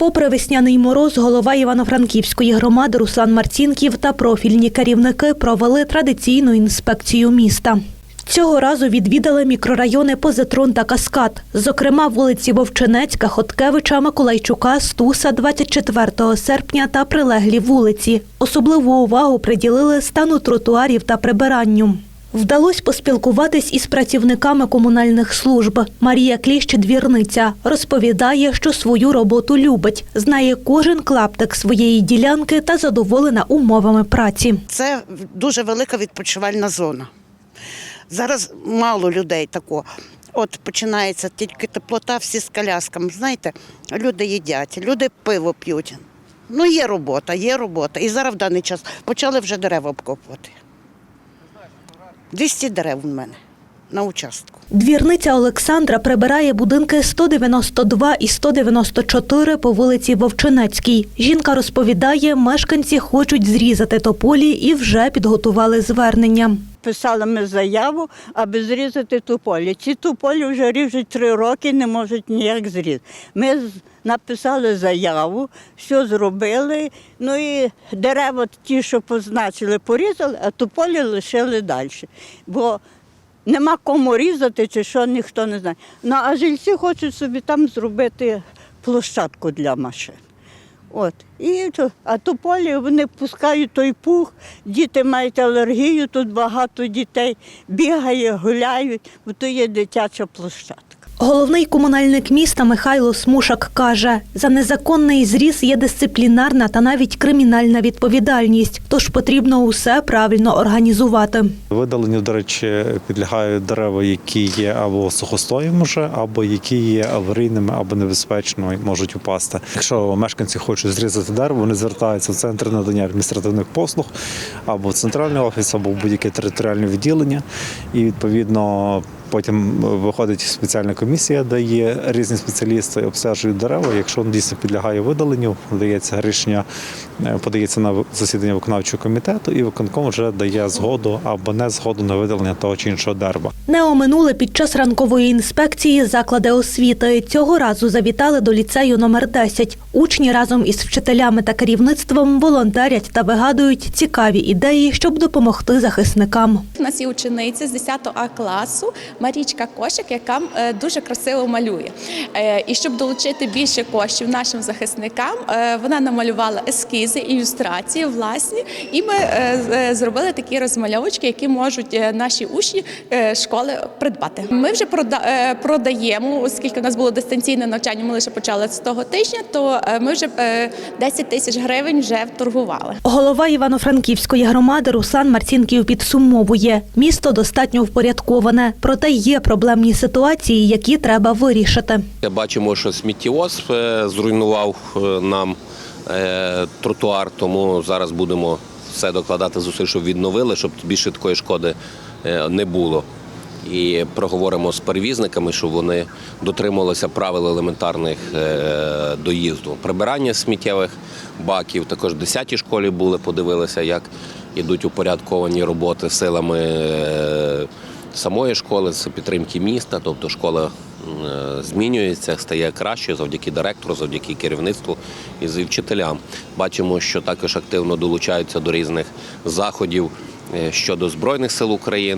Попри весняний мороз, голова Івано-Франківської громади Руслан Марцінків та профільні керівники провели традиційну інспекцію міста. Цього разу відвідали мікрорайони Позитрон та Каскад, зокрема вулиці Вовчинецька, Хоткевича, Миколайчука, Стуса, 24 серпня та прилеглі вулиці. Особливу увагу приділили стану тротуарів та прибиранню. Вдалося поспілкуватись із працівниками комунальних служб. Марія Кліщ, двірниця, розповідає, що свою роботу любить, знає кожен клаптик своєї ділянки та задоволена умовами праці. Це дуже велика відпочивальна зона. Зараз мало людей такого. От починається тільки теплота, всі з колясками. Знаєте, люди їдять, люди пиво п'ють. Ну, є робота, є робота. І зараз в даний час почали вже дерева обкопувати. 200 дерев у мене на участку. Двірниця Олександра прибирає будинки 192 і 194 по вулиці Вовчинецькій. Жінка розповідає, мешканці хочуть зрізати тополі і вже підготували звернення. Писали ми заяву, аби зрізати туполі. Ці туполі вже ріжуть три роки, не можуть ніяк зрізати. Ми написали заяву, все зробили. Ну і дерева ті, що позначили, порізали, а туполі лишили далі. Бо нема кому різати чи що, ніхто не знає. Ну а жильці хочуть собі там зробити площадку для машин. От. І, то- а то полі вони пускають той пух, діти мають алергію, тут багато дітей бігає, гуляють, бо то є дитяча площадка. Головний комунальник міста Михайло Смушак каже, за незаконний зріз є дисциплінарна та навіть кримінальна відповідальність, тож потрібно усе правильно організувати. Видаленню, до речі, підлягають дерева, які є або сухостоїм вже, або які є аварійними, або небезпечно і можуть упасти. Якщо мешканці хочуть зрізати дерево, вони звертаються в центр надання адміністративних послуг або в центральний офіс, або в будь-яке територіальне відділення. І відповідно потім виходить спеціальна комісія, де є різні спеціалісти, обстежують дерева. Якщо він дійсно підлягає видаленню, дається рішення, е, подається на засідання виконавчого комітету, і виконком вже дає згоду або не згоду на видалення того чи іншого дерева. Не оминули під час ранкової інспекції заклади освіти. Цього разу завітали до ліцею номер 10. Учні разом із вчителями та керівництвом волонтерять та вигадують цікаві ідеї, щоб допомогти захисникам. У нас є учениця з 10 А класу Марічка Кошик, яка е, дуже красиво малює. Е, І щоб долучити більше коштів нашим захисникам, е, вона намалювала ескізи, ілюстрації власні, і ми зробили такі розмальовочки, які можуть наші учні школи придбати. Ми вже продаємо, оскільки у нас було дистанційне навчання, ми лише почали з того тижня, то ми вже е, 10 тисяч гривень вже торгували. Голова Івано-Франківської громади Руслан Марцінків підсумовує, місто достатньо впорядковане, проте є проблемні ситуації, які треба вирішити. Бачимо, що сміттєвоз е, зруйнував е, нам е, тротуар, тому зараз будемо все докладати зусиль, щоб відновили, щоб більше такої шкоди е, не було. І проговоримо з перевізниками, щоб вони дотримувалися правил елементарних е, доїзду. Прибирання сміттєвих баків. Також в 10-й школі були, подивилися, як ідуть упорядковані роботи силами е, самої школи, з підтримки міста. Тобто школа е, змінюється, стає краще завдяки директору, завдяки керівництву і з- вчителям. Бачимо, що також активно долучаються до різних заходів щодо Збройних сил України.